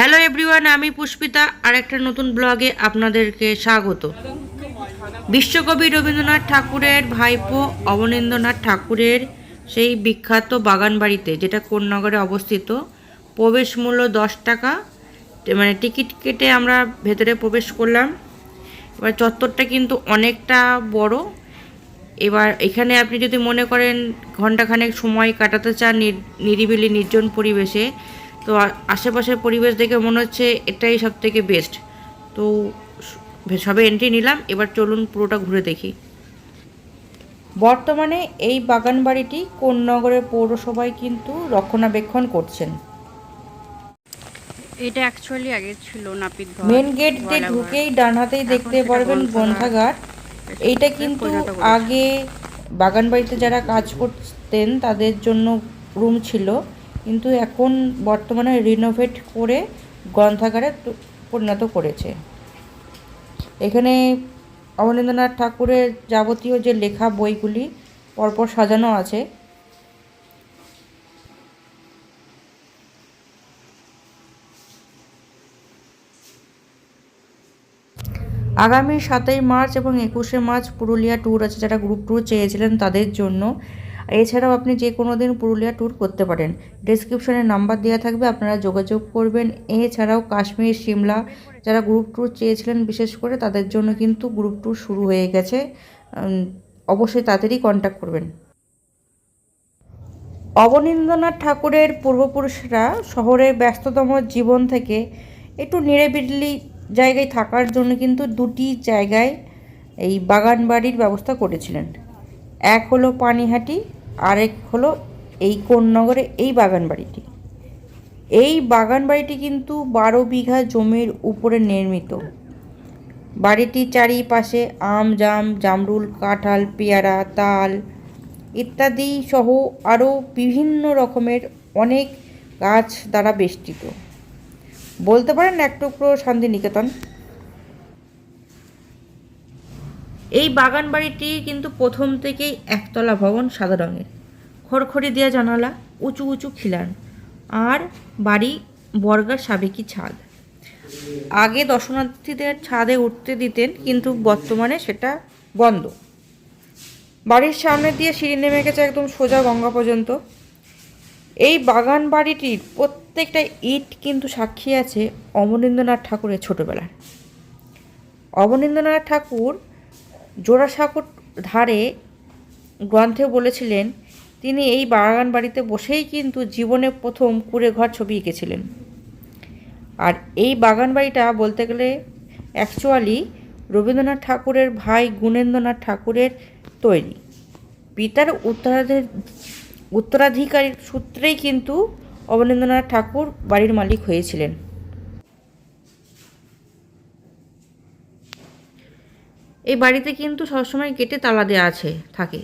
Hello everyone আমি পুষ্পিতা। আর একটা নতুন ব্লগে আপনাদেরকে স্বাগত। বিশ্বকবি রবীন্দ্রনাথ ঠাকুরের ভাইপো অবনীন্দ্রনাথ ঠাকুরের সেই বিখ্যাত বাগান বাড়িতে যেটা কোন্নগরে অবস্থিত, প্রবেশ মূল্য দশ টাকা। মানে টিকিট কেটে আমরা ভেতরে প্রবেশ করলাম। এবার চত্বরটা কিন্তু অনেকটা বড়। এবার এখানে আপনি যদি মনে করেন, ঘন্টাখানেক সময় কাটাতে চান নির- নিরিবিলি নির্জন পরিবেশে তো আশেপাশের পরিবেশ দেখে মনে হচ্ছে এটাই সব থেকে বেস্ট তো সবে এন্ট্রি নিলাম এবার চলুন পুরোটা ঘুরে দেখি। বর্তমানে এই বাগান বাড়িটি কোন নগরের পৌরসভায় কিন্তু রক্ষণাবেক্ষণ করছেন। এটা অ্যাকচুয়ালি আগে ছিল নাপিত মেন গেট দিয়ে ঢুকেই ডান হাতেই দেখতে পারবেন। গ্রন্থাগার এইটা কিন্তু আগে বাগান বাড়িতে যারা কাজ করতেন তাদের জন্য রুম ছিল। কিন্তু এখন বর্তমানে রিনোভেট করে গ্রন্থাগারে পরিণত করেছে। এখানে অবনীন্দ্রনাথ ঠাকুরের যাবতীয় যে লেখা বইগুলি পরপর সাজানো আছে, আগামী সাতই মার্চ এবং একুশে মার্চ পুরুলিয়া ট্যুর আছে যারা গ্রুপ ট্যুর চেয়েছিলেন তাদের জন্য এছাড়াও আপনি যে কোনো দিন পুরুলিয়া ট্যুর করতে পারেন। ডিসক্রিপশনে নাম্বার দেওয়া থাকবে, আপনারা যোগাযোগ করবেন। এছাড়াও কাশ্মীর, সিমলা, যারা গ্রুপ ট্যুর চেয়েছিলেন বিশেষ করে, তাদের জন্য কিন্তু গ্রুপ ট্যুর শুরু হয়ে গেছে। অবশ্যই তাড়াতাড়ি কন্ট্যাক্ট করবেন। অবনীন্দ্রনাথ ঠাকুরের পূর্বপুরুষরা শহরের ব্যস্ততম জীবন থেকে একটু নিরিবিলি জায়গায় থাকার জন্য কিন্তু দুটি জায়গায় এই বাগান বাড়ির ব্যবস্থা করেছিলেন। এক হলো পানিহাটি আরেক হলো এই কোন্নগরে এই বাগান বাড়িটি এই বাগান বাড়িটি কিন্তু বারো বিঘা জমির উপরে নির্মিত। বাড়িটির চারিপাশে আম, জাম, জামরুল, কাঁঠাল, পেয়ারা, তাল ইত্যাদি সহ আরও বিভিন্ন রকমের অনেক গাছ দ্বারা বেষ্টিত। বলতে পারেন এক টুকরো শান্তিনিকেতন। এই বাগান বাড়িটি কিন্তু প্রথম থেকেই একতলা ভবন সাদা রঙের। খড়খড়ি দেওয়া জানালা উঁচু উঁচু খিলান। আর বাড়ি বর্গার সাবেকি ছাদ। আগে দর্শনার্থীদের ছাদে উঠতে দিতেন, কিন্তু বর্তমানে সেটা বন্ধ। বাড়ির সামনে দিয়ে সিঁড়ি নেমে গেছে একদম সোজা গঙ্গা পর্যন্ত। এই বাগান বাড়িটির প্রত্যেকটা ইট কিন্তু সাক্ষী আছে অবনীন্দ্রনাথ ঠাকুরের ছোটোবেলার। অবনীন্দ্রনাথ ঠাকুর জোড়াসাঁকোর ধারে গ্রন্থে বলেছিলেন তিনি এই বাগান বাড়িতে বসেই কিন্তু জীবনে প্রথম কুড়ে ঘর ছবি এঁকেছিলেন। আর এই বাগান বাড়িটা বলতে গেলে অ্যাকচুয়ালি রবীন্দ্রনাথ ঠাকুরের ভাই গুণেন্দ্রনাথ ঠাকুরের তৈরি। পিতার উত্তরাধিকার উত্তরাধিকারীর সূত্রেই কিন্তু অবনীন্দ্রনাথ ঠাকুর বাড়ির মালিক হয়েছিলেন। এই বাড়িতে কিন্তু সবসময় গেটে তালা দেওয়া আছে, থাকে।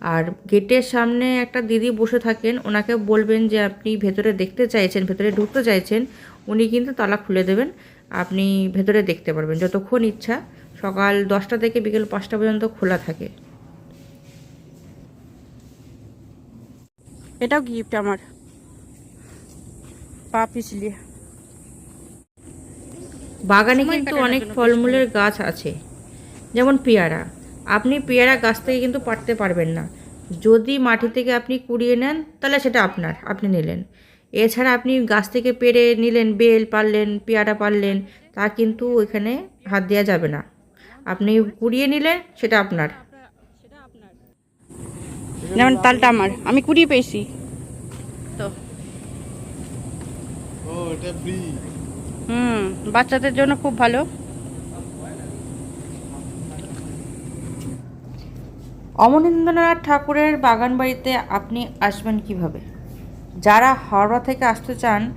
আর গেটের সামনে একটা দিদি বসে থাকেন ওনাকে বলবেন যে আপনি ভেতরে দেখতে চাইছেন ভেতরে ঢুকতে চাইছেন উনি কিন্তু তালা খুলে দেবেন আপনি ভেতরে দেখতে পারবেন যতক্ষণ ইচ্ছা। সকাল দশটা থেকে বিকেল পাঁচটা পর্যন্ত খোলা থাকে। এটাও গিফট আমার। পা পিছলিয়ে বাগানে কিন্তু অনেক ফলমূলের গাছ আছে যেমন পেয়ারা। আপনি পেয়ারা গাছ থেকে কিন্তু পারতে পারবেন না। যদি মাটি থেকে আপনি কুড়িয়ে নেন তাহলে সেটা আপনার আপনি নিলেন। এছাড়া আপনি গাছ থেকে পেরে নিলেন বেল পারলেন পেয়ারা পারলেন তা কিন্তু ওইখানে হাত দেওয়া যাবে না। আপনি কুড়িয়ে নিলেন সেটা আপনার। যেমন তালটা আমার আমি কুড়িয়ে পেয়েছি। তো। হুম বাচ্চাদের জন্য খুব ভালো। অমনীন্দ্রনাথ ঠাকুরের বাগান বাড়িতে আপনি আসবেন কীভাবে? যারা হাওড়া থেকে আসতে চান,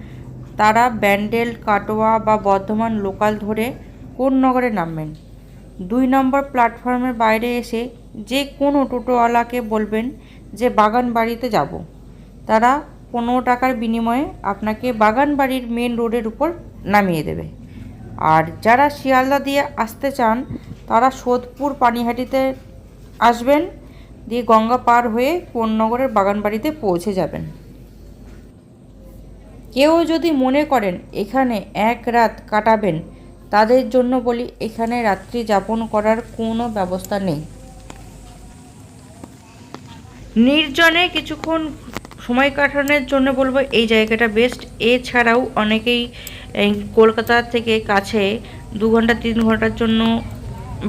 তারা ব্যান্ডেল, কাটোয়া বা বর্ধমান লোকাল ধরে কোন নগরে নামবেন? দুই নম্বর প্ল্যাটফর্মের বাইরে এসে যে কোনো টোটোওয়ালাকে বলবেন যে বাগান বাড়িতে যাব। তারা পনেরো টাকার বিনিময়ে আপনাকে বাগান বাড়ির মেন রোডের উপর নামিয়ে দেবে। আর যারা শিয়ালদা দিয়ে আসতে চান, তারা সোদপুর, পানিহাটিতে আসবেন, দিয়ে গঙ্গা পার হয়ে কোন্নগরের বাগান বাড়িতে পৌঁছে যাবেন। কেউ যদি মনে করেন, এখানে এক রাত কাটাবেন তাদের জন্য বলি, এখানে রাত্রি যাপন করার কোনো ব্যবস্থা নেই। নির্জনে কিছুক্ষণ সময় কাটানোর জন্য বলব, এই জায়গাটা বেস্ট। এছাড়াও অনেকেই কলকাতা থেকে কাছে দু ঘণ্টা, তিন ঘণ্টার জন্য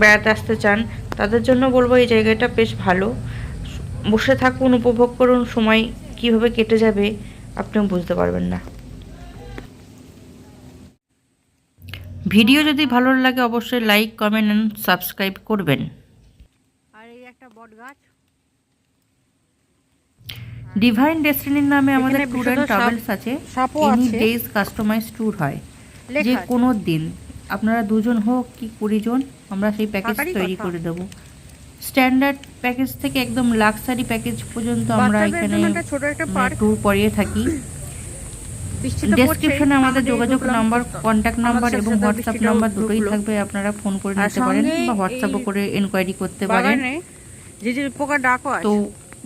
বেড়াতে আসতে চান তাদের জন্য বলব এই জায়গাটা বেশ ভালো। বসে থাকুন উপভোগ করুন সময় কীভাবে কেটে যাবে আপনিও বুঝতে পারবেন না। ভিডিও যদি ভালো লাগে অবশ্যই লাইক কমেন্ট অ্যান্ড সাবস্ক্রাইব করবেন। আর এই একটা বট গাছ ডিভাইন ডেস্টিনির নামে আমাদের ট্যুর অ্যান্ড ট্রাভেলস আছে। এনি ডেজ কাস্টমাইজ ট্যুর হয়। যে কোনো দিন। আপনারা দুজন হোক কি কুড়ি জন আমরা সেই প্যাকেজ তৈরি করে দেবো। স্ট্যান্ডার্ড প্যাকেজ থেকে একদম লাক্সারি প্যাকেজ পর্যন্ত আমরা এখানে ট্যুর করিয়ে থাকি। বৃষ্টি ডেসক্রিপশনে আমাদের যোগাযোগ নাম্বার কন্ট্যাক্ট নাম্বার এবং হোয়াটসঅ্যাপ নাম্বার দুটোই থাকবে আপনারা ফোন করে নিতে পারেন বা হোয়াটসঅ্যাপও করে এনকোয়ারি করতে পারেন। তো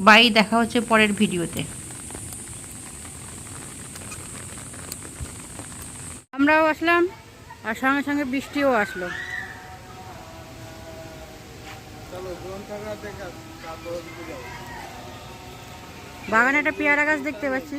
বাই দেখা হচ্ছে পরের ভিডিওতে। আমরাও আসলাম। আর সঙ্গে সঙ্গে বৃষ্টিও আসলো। বাগানে একটা পেয়ারা গাছ দেখতে পাচ্ছি।